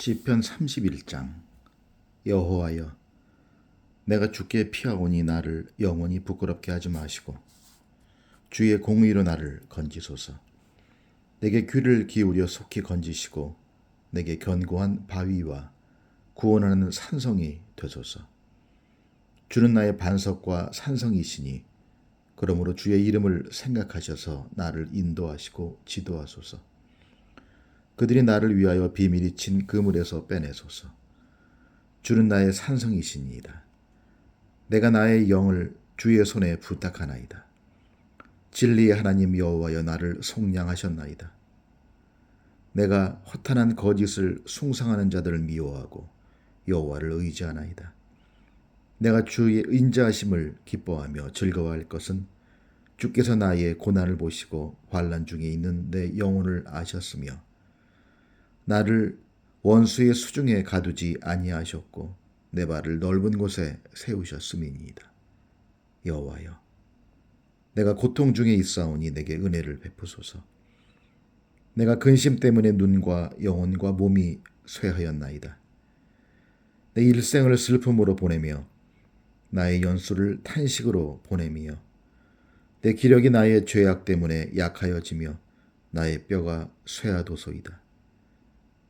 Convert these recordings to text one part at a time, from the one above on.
시편 31장. 여호와여 내가 주께 피하오니 나를 영원히 부끄럽게 하지 마시고 주의 공의로 나를 건지소서. 내게 귀를 기울여 속히 건지시고 내게 견고한 바위와 구원하는 산성이 되소서. 주는 나의 반석과 산성이시니 그러므로 주의 이름을 생각하셔서 나를 인도하시고 지도하소서 그들이 나를 위하여 비밀이 친 그물에서 빼내소서. 주는 나의 산성이시니이다. 내가 나의 영을 주의 손에 부탁하나이다. 진리의 하나님 여호와여 나를 속량하셨나이다. 내가 허탄한 거짓을 숭상하는 자들을 미워하고 여호와를 의지하나이다. 내가 주의 인자하심을 기뻐하며 즐거워할 것은 주께서 나의 고난을 보시고 환란 중에 있는 내 영혼을 아셨으며 나를 원수의 수중에 가두지 아니하셨고 내 발을 넓은 곳에 세우셨음이니이다. 여호와여, 내가 고통 중에 있사오니 내게 은혜를 베푸소서. 내가 근심 때문에 눈과 영혼과 몸이 쇠하였나이다. 내 일생을 슬픔으로 보내며 나의 연수를 탄식으로 보내며 내 기력이 나의 죄악 때문에 약하여지며 나의 뼈가 쇠하도소이다.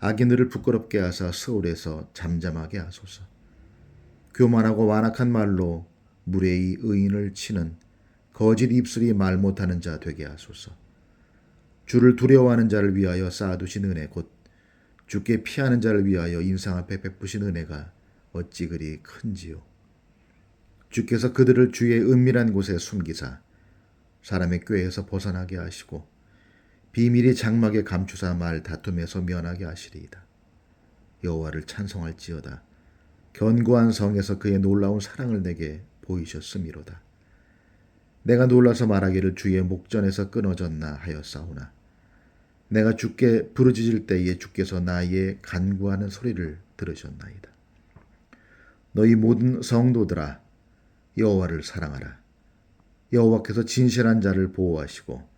악인들을 부끄럽게 하사 서울에서 잠잠하게 하소서. 교만하고 완악한 말로 무례히 의인을 치는 거짓 입술이 말 못하는 자 되게 하소서. 주를 두려워하는 자를 위하여 쌓아두신 은혜 곧 주께 피하는 자를 위하여 인상 앞에 베푸신 은혜가 어찌 그리 큰지요. 주께서 그들을 주의 은밀한 곳에 숨기사 사람의 꾀에서 벗어나게 하시고 비밀이 장막에 감추사 말 다툼에서 면하게 하시리이다. 여호와를 찬송할지어다. 견고한 성에서 그의 놀라운 사랑을 내게 보이셨음이로다. 내가 놀라서 말하기를 주의 목전에서 끊어졌나 하였사오나 내가 주께 부르짖을 때에 주께서 나의 간구하는 소리를 들으셨나이다. 너희 모든 성도들아 여호와를 사랑하라. 여호와께서 진실한 자를 보호하시고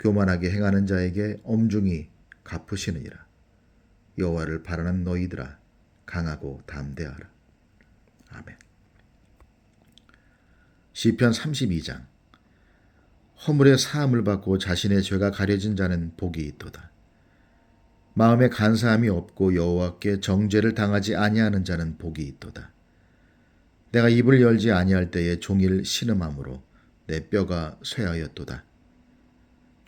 교만하게 행하는 자에게 엄중히 갚으시느니라. 여호와를 바라는 너희들아 강하고 담대하라. 아멘. 시편 32장 허물의 사함을 받고 자신의 죄가 가려진 자는 복이 있도다. 마음에 간사함이 없고 여호와께 정죄를 당하지 아니하는 자는 복이 있도다. 내가 입을 열지 아니할 때에 종일 신음함으로 내 뼈가 쇠하였도다.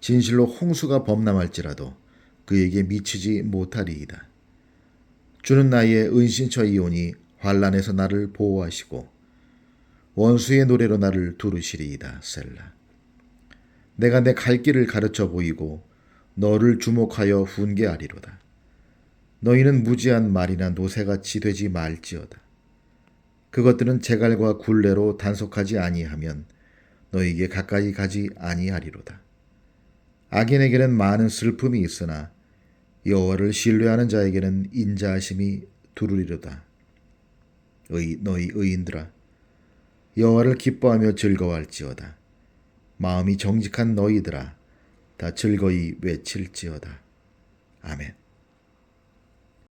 진실로 홍수가 범람할지라도 그에게 미치지 못하리이다. 주는 나의 은신처이오니 환란에서 나를 보호하시고 원수의 노래로 나를 두르시리이다. 셀라. 내가 내 갈 길을 가르쳐 보이고 너를 주목하여 훈계하리로다. 너희는 무지한 말이나 노새같이 되지 말지어다. 그것들은 제갈과 굴레로 단속하지 아니하면 너희에게 가까이 가지 아니하리로다. 악인에게는 많은 슬픔이 있으나 여호와를 신뢰하는 자에게는 인자하심이 두루리로다. 의, 너희 의인들아 여호와를 기뻐하며 즐거워할지어다. 마음이 정직한 너희들아 다 즐거이 외칠지어다. 아멘.